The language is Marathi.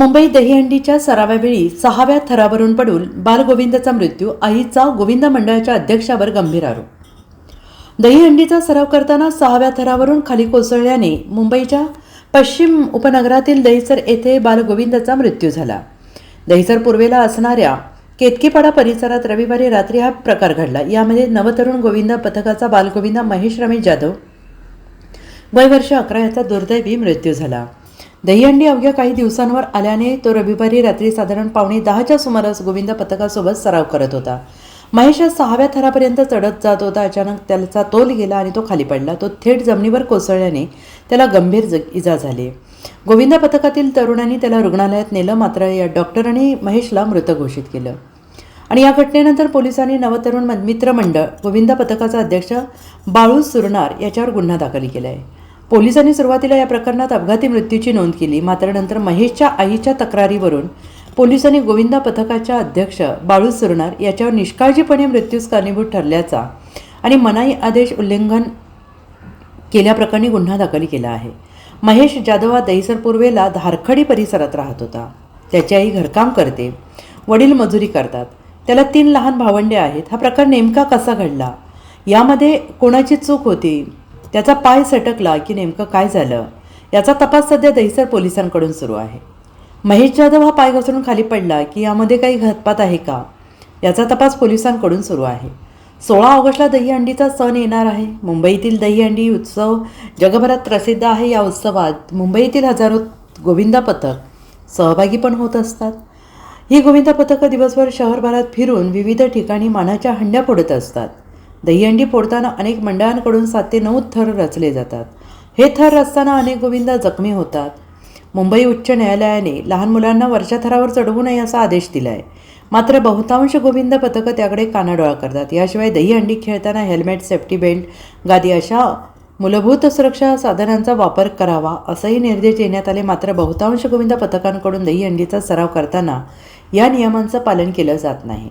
मुंबई दहीहंडीच्या सराव्यावेळी सहाव्या थरावरून पडून बालगोविंदचा मृत्यू आईचा गोविंद मंडळाच्या अध्यक्षावर गंभीर आरोप. दहीहंडीचा सराव करताना सहाव्या थरावरून खाली कोसळल्याने मुंबईच्या पश्चिम उपनगरातील दहीसर येथे बालगोविंदचा मृत्यू झाला. दहीसर पूर्वेला असणाऱ्या केतकीपाडा परिसरात रविवारी रात्री हा प्रकार घडला. यामध्ये नवतरुण गोविंद पथकाचा बालगोविंद महेश रमेश जाधव वय वर्ष अकरा याचा दुर्दैवी मृत्यू झाला. दहीहंडी अवघ्या काही दिवसांवर आल्याने तो रविवारी रात्री साधारण पावणे दहाच्या सुमारास गोविंद पथकासोबत सराव करत होता. महेश सहाव्या थरापर्यंत चढत जात होता. अचानक त्याचा तोल गेला आणि तो खाली पडला. तो थेट जमिनीवर कोसळल्याने त्याला गंभीर ज इजा झाली. गोविंद पथकातील तरुणांनी त्याला रुग्णालयात नेलं. मात्र या डॉक्टरांनी महेशला मृत घोषित केलं. आणि या घटनेनंतर पोलिसांनी नवतरुण मित्रमंडळ मित्र मंडळ गोविंद पथकाचा अध्यक्ष बाळू सुरणार याच्यावर गुन्हा दाखल केला आहे पोलिसांनी सुरुवातीला या प्रकरणात अपघाती मृत्यूची नोंद केली. मात्र नंतर महेशच्या आईच्या तक्रारीवरून पोलिसांनी गोविंदा पथकाच्या अध्यक्ष बाळू सुरणार याच्यावर निष्काळजीपणे मृत्यूस कारणीभूत ठरल्याचा आणि मनाई आदेश उल्लंघन केल्याप्रकरणी गुन्हा दाखल केला आहे. महेश जाधव हा दहिसर पूर्वेला धारखडी परिसरात राहत होता. त्याची आई घरकाम करते वडील मजुरी करतात. त्याला तीन लहान भावंडे आहेत. हा प्रकार नेमका कसा घडला? यामध्ये कोणाची चूक होती? त्याचा पाय सटकला की नेमकं काय झालं? याचा तपास सध्या दहिसर पोलिसांकडून सुरू आहे. महेश जाधव हा पाय घसरून खाली पडला की यामध्ये काही घातपात आहे का? याचा तपास पोलिसांकडून सुरू आहे. सोळा ऑगस्टला दहीहंडीचा सण येणार आहे. मुंबईतील दहीहंडी उत्सव जगभरात प्रसिद्ध आहे. या उत्सवात मुंबईतील हजारो गोविंदा पथक सहभागी पण होत असतात. ही गोविंदा पथकं दिवसभर शहरभरात फिरून विविध ठिकाणी मानाच्या हंड्या फोडत असतात. दहीहंडी फोडताना अनेक मंडळांकडून सात ते नऊ थर रचले जातात. हे थर रचताना अनेक गोविंदा जखमी होतात. मुंबई उच्च न्यायालयाने लहान मुलांना वरच्या थरावर चढवू नये असा आदेश दिला आहे मात्र बहुतांश गोविंद पथकं त्याकडे कानाडोळा करतात. याशिवाय दहीहंडी खेळताना हेल्मेट सेफ्टी बेल्ट गादी अशा मूलभूत सुरक्षा साधनांचा वापर करावा असंही निर्देश देण्यात आले. मात्र बहुतांश गोविंद पथकांकडून दहीहंडीचा सराव करताना या नियमांचं पालन केलं जात नाही.